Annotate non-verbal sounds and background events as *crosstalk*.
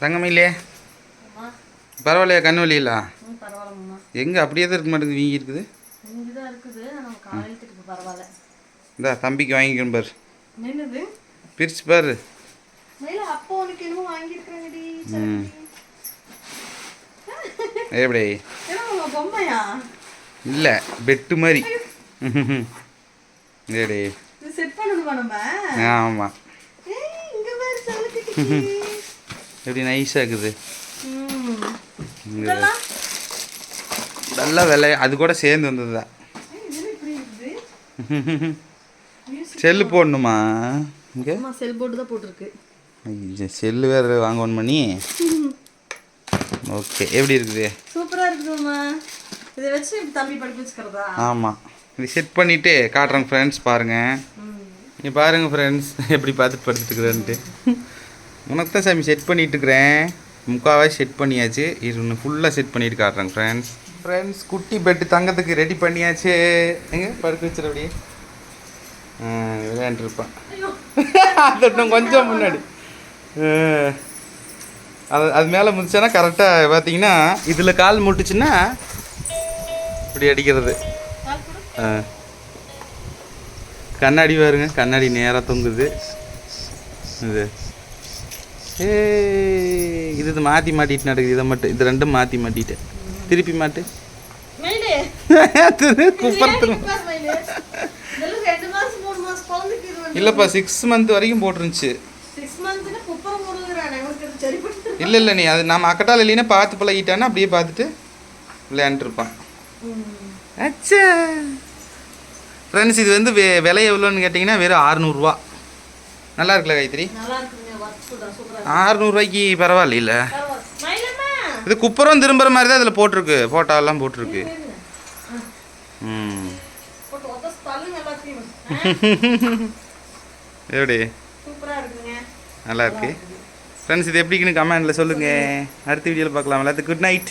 தங்கமயிலே? அம்மா. பரவாயில்லையா கண்ணு வலியில எங்கே? அப்படியே தான் இருக்க மாட்டேங்குது வீங்கி இருக்குது இந்தா தம்பிக்கு வாங்கிக்கணும் பாரு. பிரிச்சு பாரு. எப்படி இல்லை பெட்டு மாதிரி. ஏடி ஆமாம் ஏய் இங்க பாரு சலுக்கு எப்படி நைஸாக இருக்குது. நல்லா? விலை. அது கூட சேர்ந்து வந்தது தான் *laughs* செல்லு போடணுமா? இங்கே? செல் போர்டு தான் போட்டிருக்கு. செல்லு வேறு வாங்கணும் பண்ணி ஓகே எப்படி இருக்குது? சூப்பரா இருக்குதும்மா இதை வச்சு தம்பி படிக்க வச்சுக்கிறதா? ஆமாம் இது செட் பண்ணிவிட்டு காட்டுறேங்க ஃப்ரெண்ட்ஸ் பாருங்கள் நீ பாருங்க ஃப்ரெண்ட்ஸ் எப்படி பார்த்துட்டு படுத்துட்டுருக்குறேன்ட்டு உனக்கு தான் சாமி செட் பண்ணிட்டுருக்குறேன். முக்கால்வாசி செட் பண்ணியாச்சு. இது ஒன்று ஃபுல்லாக செட் பண்ணிட்டு காட்டுறேங்க ஃப்ரெண்ட்ஸ் ஃப்ரெண்ட்ஸ் குட்டி பெட்டு தங்கத்துக்கு ரெடி பண்ணியாச்சு. எங்க? படுக்க வச்சிரு அப்படியே. விளையாண்டுருப்பான். *laughs* அது இன்னும் கொஞ்சம் முன்னாடி. அது அது மேலே முடிச்சானா கரெக்டாக பார்த்தீங்கன்னா இதில் கால் முட்டுச்சுன்னா இப்படி அடிக்கிறது. கால் கொடு. ஆ. கண்ணாடி பாருங்க கண்ணாடி நேராக தொங்குது. இது. ஏ இது இது மாற்றி மாட்டிட்டு நடக்குது. இதை மட்டும் இது ரெண்டும் மாற்றி மாட்டிட்டேன் திருப்பி மாட்டு. மயிலே. குப்பர் ஏன் இப்ப பாரு மயிலே? இதெல்லாம் ரெண்டு மாசம் மூணு மாசம் குழந்தைக்கு இது வந்து இல்லைப்பா சிக்ஸ் மந்த் வரைக்கும் போட்டுருந்துச்சு. இல்லை இல்லை நீ அது நம்ம அக்கட்டால் இல்லைன்னா பார்த்து பழகிட்டான்னா அப்படியே பார்த்துட்டு விளையாண்டுருப்பான் அச்சா. ஃப்ரெண்ட்ஸ் இது வந்து வெ- விலை எவ்வளோன்னு கேட்டிங்கன்னா வெறும் அறநூறுவா நல்லா இருக்குல்ல காயத்ரி? நல்லா இருக்குங்க. அறநூறுவாய்க்கு பரவாயில்ல இது குப்புறம் திரும்புற மாதிரி தான் இதில் போட்டிருக்கு. ஃபோட்டோலாம் போட்டிருக்கு. ம். *laughs* எப்படி? நல்லா இருக்கு. ஃப்ரெண்ட்ஸ் இது எப்படின்னு கமெண்டில் சொல்லுங்கள் அடுத்த வீடியோவில் பார்க்கலாம் எல்லாத்துக்கும் குட் நைட்